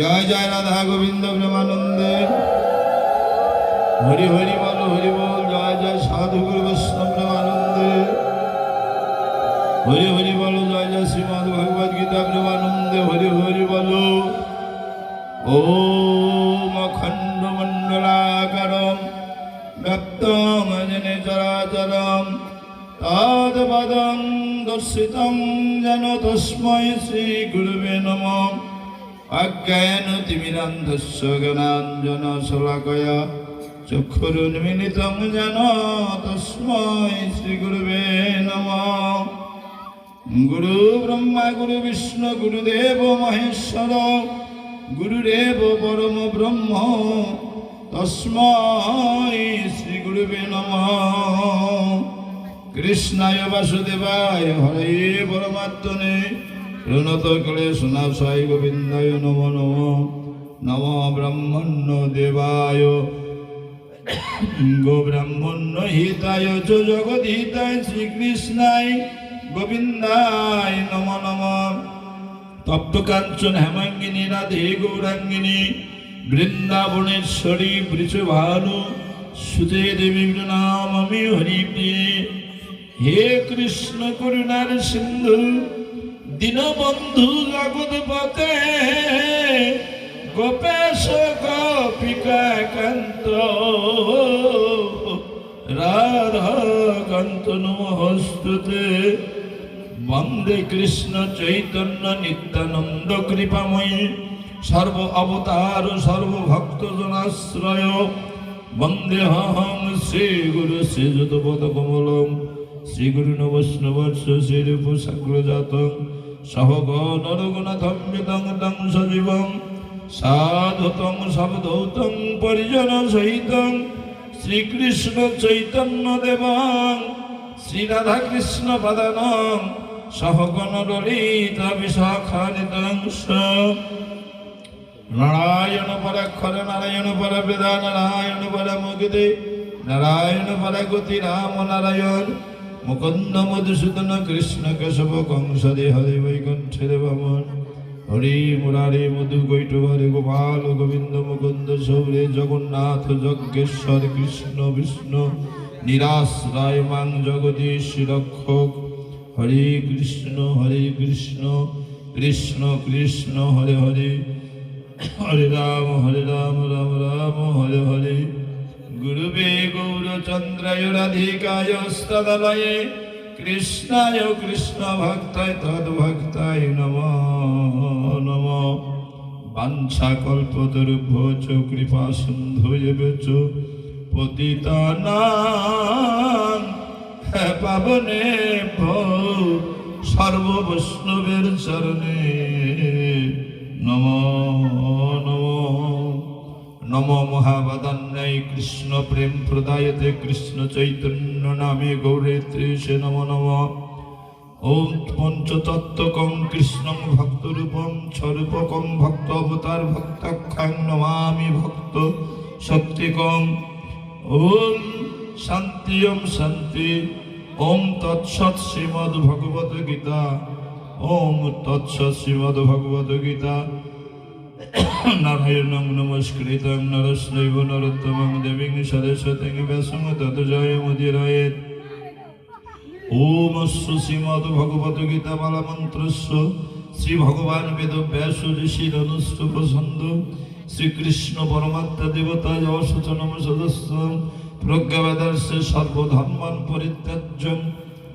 জয় জয় রাধা গোবিন্দ প্রেমানন্দে হরি হরি বল হরি বল, জয় জয় সাধু গুরু বৈষ্ণব প্রেমানন্দে হরি হরি বল, জয় জয় শ্রীমদ ভগবদ গীতা প্রেমানন্দে হরি হরি বল, ওম অখণ্ড মণ্ডলাকারম ব্যক্তম জনে চরাচরম তদপদং দর্শিতং যেন তস্মৈ শ্রী গুরুবে নমঃ। অজ্ঞানতিমিরন্ধস্য জ্ঞানাঞ্জন শলাকয়া। চক্ষুরুন্মিলিতং যেন তস্মৈ শ্রীগুরুবে নমঃ। গুরু ব্রহ্মা, গুরু বিষ্ণু, গুরুদেব মহেশ্বর, গুরুদেব পরম ব্রহ্ম, তস্মৈ শ্রী গুরুবে নমঃ। কৃষ্ণায় বাসুদেবায় হরে পরমাত্মনে প্রণত ক্লেশ নাশায় গোবিন্দায় নম নম নম ব্রহ্মণ্য দেবায় গো ব্রাহ্মণ্য হিতায় চ জগদ্হিতায় শ্রীকৃষ্ণায় গোবিন্দায় নম নম তপ্ত কাঞ্চন হেমাঙ্গিনী রাধে গৌরাঙ্গিনী বৃন্দাবনেশ্বরী বৃষভানু সুতে দেবী নাম আমি হরিপ্রিয়ে হে কৃষ্ণ করুণার সিন্ধু দীনবন্ধু জগৎ পতে গোপেশ গোপিকা কান্ত। রাধা কান্ত নমস্তুতে। বন্দে কৃষ্ণ চৈতন্য নিত্যানন্দ কৃপাময়ী, সর্ব অবতার সর্বভক্ত জনাশ্রয়। বন্দে হং শ্রী গুরু শ্রীযুত পদ কমলম, শ্রী গুরু নবৈষ্ণবর্ষ শ্রীরূপ সহগণ রঘুনাথম বিদং দং সজীবম সাধুতং সবধৌতং পরিজন সহিতং, শ্রীকৃষ্ণ চৈতন্য দেবং, শ্রী রাধা কৃষ্ণ পদনং, সহগণ ললিতা বিশাখানিতংশ নারায়ণ পরাক্ষর নারায়ণ পর বেদা নারায়ণ পর মুগদে নারায়ণ পর গতি রাম নারায়ণ। মুকুন্দ মধুসূদন কৃষ্ণ কেশব কংসদে হরে বৈকুণ্ঠে ভবন হরি মুরারে মধু গৈট হরে গোপাল গোবিন্দ মুকুন্দ সৌরে জগন্নাথ যজ্ঞেশ্বর কৃষ্ণ বিষ্ণু নিরাশ্রয় মাং জগদীশ রক্ষক। হরে কৃষ্ণ হরে কৃষ্ণ কৃষ্ণ কৃষ্ণ, হরে হরে। হরে রাম হরে রাম রাম রাম, হরে হরে। গুরুবে গৌরচন্দ্রায় রাধিকায় স্তদলয়ে কৃষ্ণায় কৃষ্ণ ভক্তায় তদ্ভক্তায় নম নম বাঞ্ছা কল্পতরুভ্য চ কৃপা সিন্ধু চ পতিতানাং পাবনে সর্ব বৈষ্ণবের চরণে নম নম মহাবদান্যায় কৃষ্ণ প্রেম প্রদায়তে, কৃষ্ণ চৈতন্য নামে গৌরে ত্রিশে নম নম। ওম পঞ্চতত্ত্বকম কৃষ্ণং ভক্তরূপম স্বরূপকম ভক্ত অবতার ভক্তাখ্যাং নমামি ভক্ত শক্তিকম ওম শান্তি ওম শান্তি। ওম তৎসৎ শ্রীমদ্ ভগবত গীতা। ওম তৎসৎ শ্রীমদ্ ভগবত গীতা। নারায়ণং নমস্কৃতং নরস্নৈব নরোত্তমং দেবীং সরস্বতীং ব্যাসং তত জয় মুদিরায়েত ওম অস্য শ্রীমদ্ ভগবত গীতা মালা মন্ত্রস্য শ্রী ভগবান বেদ ব্যাস ঋষির অনুষ্ঠুপ ছন্দ শ্রীকৃষ্ণ পরমাত্মা দেবতা অসচনম সদস্য প্রজ্ঞাবেদার্শে সর্বধর্মান পরিত্যাজ্যম।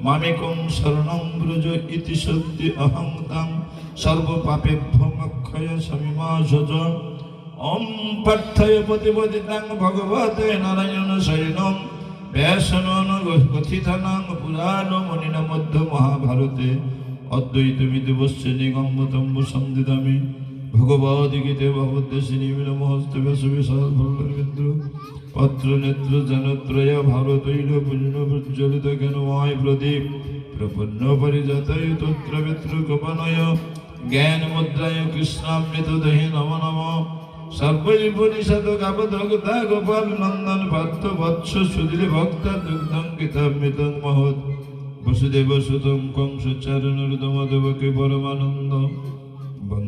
মামেকং শরণং ব্রজ ইতি সত্যি অহং তাং সর্বপাপেভ্য অক্ষয় সমিমাসজ ওম পার্থয় প্রতিপদিতাং ভগবতে নারায়ণ শৈনং ব্যাসনন কথিতানাং পুরাণ মনিন মধ্য মহাভারতে। অদ্বৈত বিদেবস্য নিগম্বতম্ব সন্দিদামি ভগবদ্গীতে ব্যাস বিশাল ভল্লবিন্দ্র পত্র নেত্র জনত্রয় ভারতৈল পুণ্য প্রজ্বলিত জ্ঞানময় প্রদীপ। প্রপন্ন পরিজাতয় তত্র মিত্র গোপনয় জ্ঞান মুদ্রায় কৃষ্ণামৃত দেহি নম নম। সর্বজীবনিষদ কাপদগতা গোপাল নন্দন পার্থ বৎস সুধীর ভক্তা দুগ্ধং গীতামৃতং মহৎ। বসুদেব সুতং কংস চারণুর্দম দেবকী পরমানন্দ।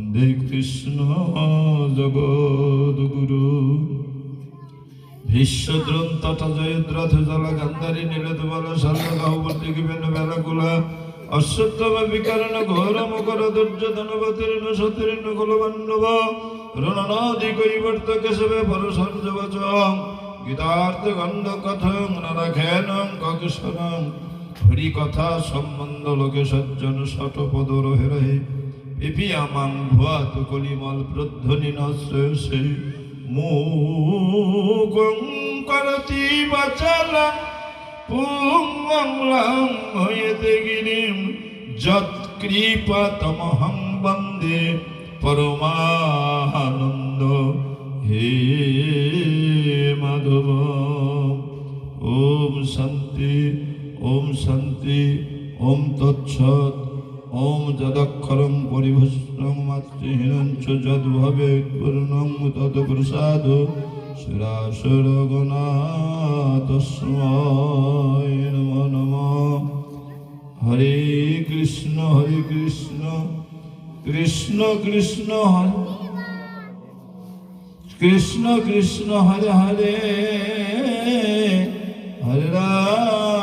বন্দে কৃষ্ণ জগদ্গুরু। ভীষ্মদ্রোণ তথা জয়দ্রথ জল গান্ধারী নীলদ বল সর্ব গাহবর্তী কিবেন বেলাকুলা অশ্বত্থম বিকরণ ঘোর মকর দুর্যোধন বতীর্ণ সতীর্ণ কুলবান্ডব রণনাদি কৈবর্ত কেশবে পরশর্য বচ গীতার্থ গণ্ড কথং নরখেন ককুশনং। হরি কথা সম্বন্ধ লোকে সজ্জন শতপদ রহে রহে। পিপিয়ামাং ভুয়াত কলিমল প্রধ্বনি ন শ্রেয়সে মুগং করতি বাচালাং পুংলাং হয়েতে গিরিম। যৎকৃপা তমহং বন্দে পরমানন্দ। হে মাধব, ওম শান্তি ওম শান্তি, ওম তৎসৎ পরিভস্রং মাতৃহীনং চ যদ্ভবে পূর্ণং তৎপ্রসাদ শিরাসুরগণাতস্মায় নমো নমঃ। হরে কৃষ্ণ হরে কৃষ্ণ কৃষ্ণ কৃষ্ণ, হরে কৃষ্ণ কৃষ্ণ, হরে হরে। হরে রাম।